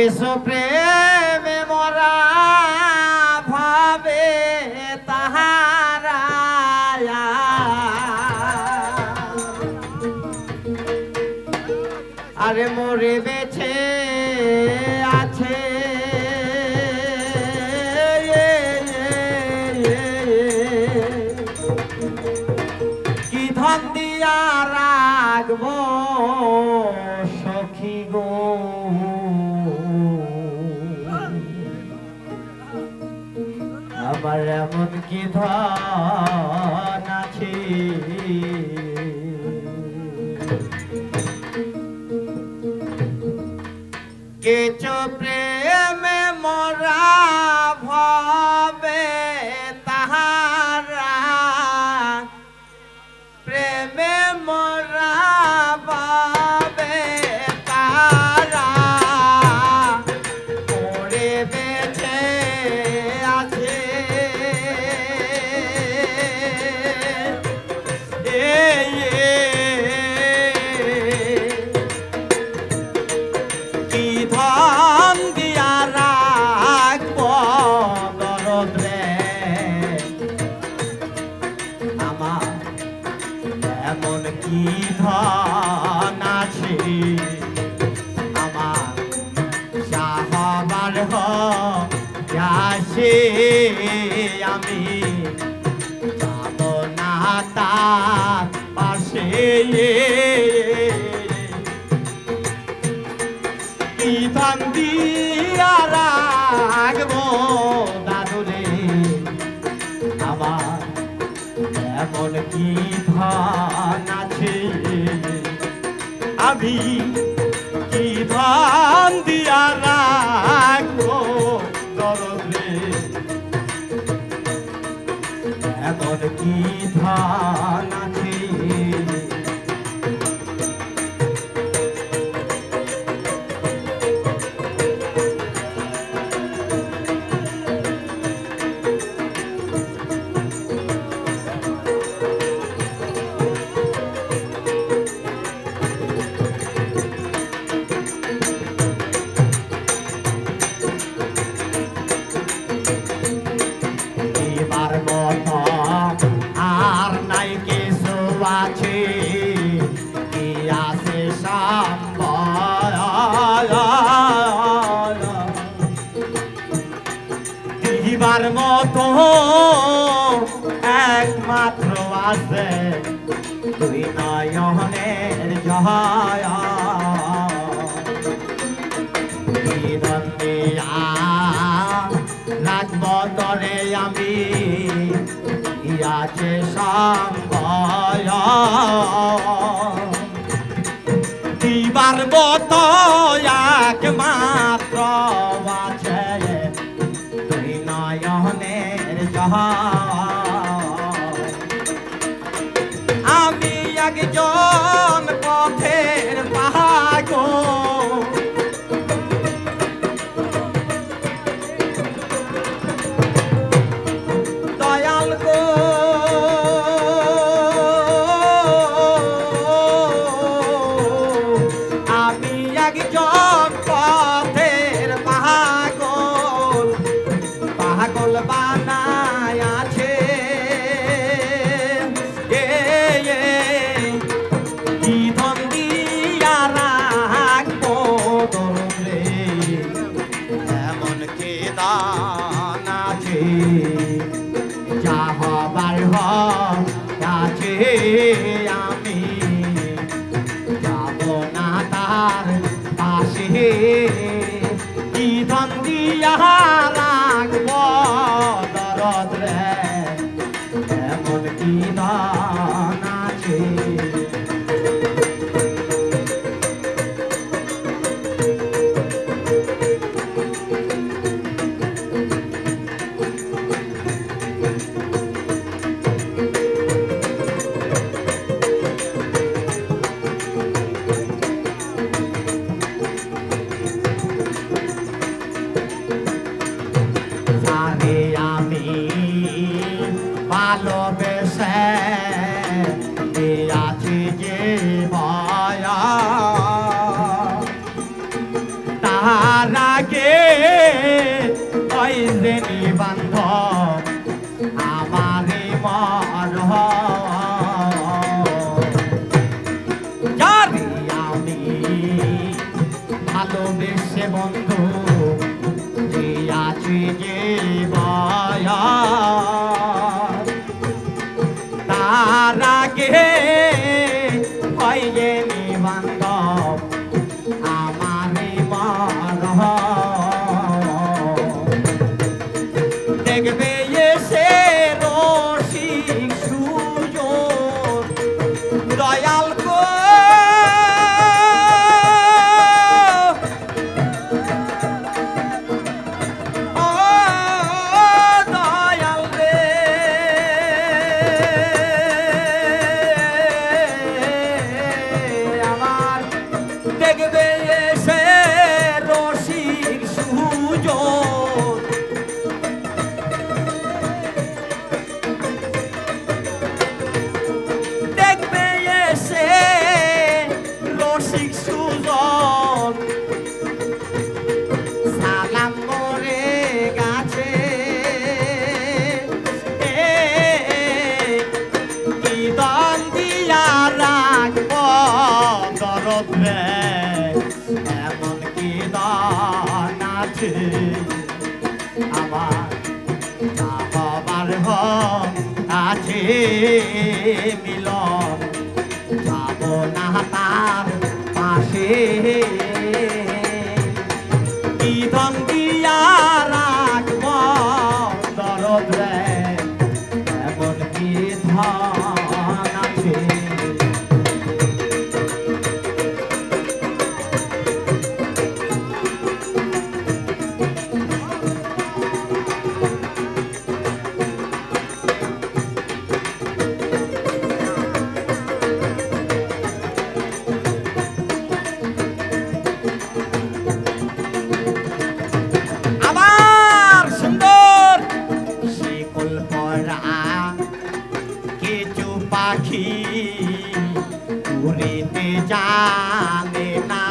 কেশো প্রেমে মরা ভাবে তাহারা। আরে মরে বেছে আছে। কি ধন দিয়া রাখব? এমন কি ধন আছে? কেচো প্রেমে আমি যাব না তার পাশে কি ধন দিয়া রাখব দাদুরে? আমার এমন কি ধন আছে? আমি কি ধন দিয়া রাখব এমন কি দিবার মতো একমাত্র আছে। তুই নয়নের জয়। রাখব তরে আমি ইয়াছে সম্বয় দিবার মত একমাত্র একজন পথের পাগল দয়াল গো। আমি একজন কি ভালোবেসে বন্ধু যে আছে যে বায়া। রৌদ্রে এমন কি দান আছে? আমার বাবার আছে মিলন যাব না তার পাশে। মরা কিছু পাখি উড়িতে জানে না।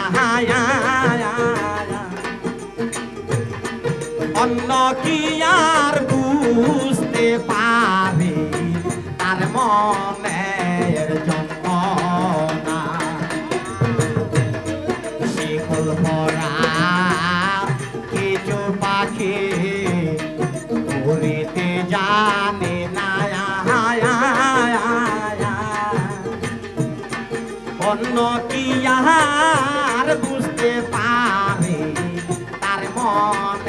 অন্য কি আর বুঝতে পারে? তার মনে অন্য কি আর বুঝতে পারে তার মনে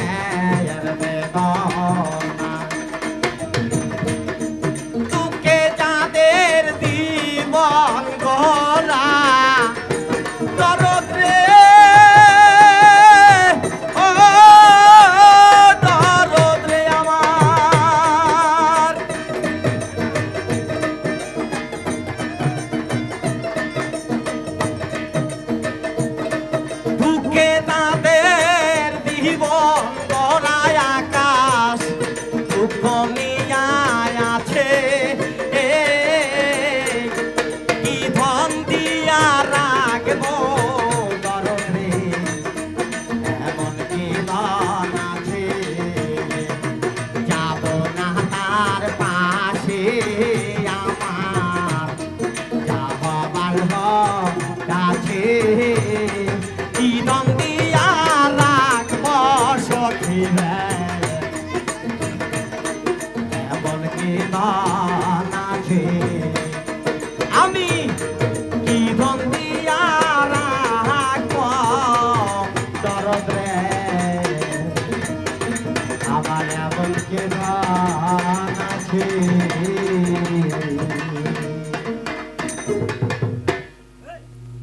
hey.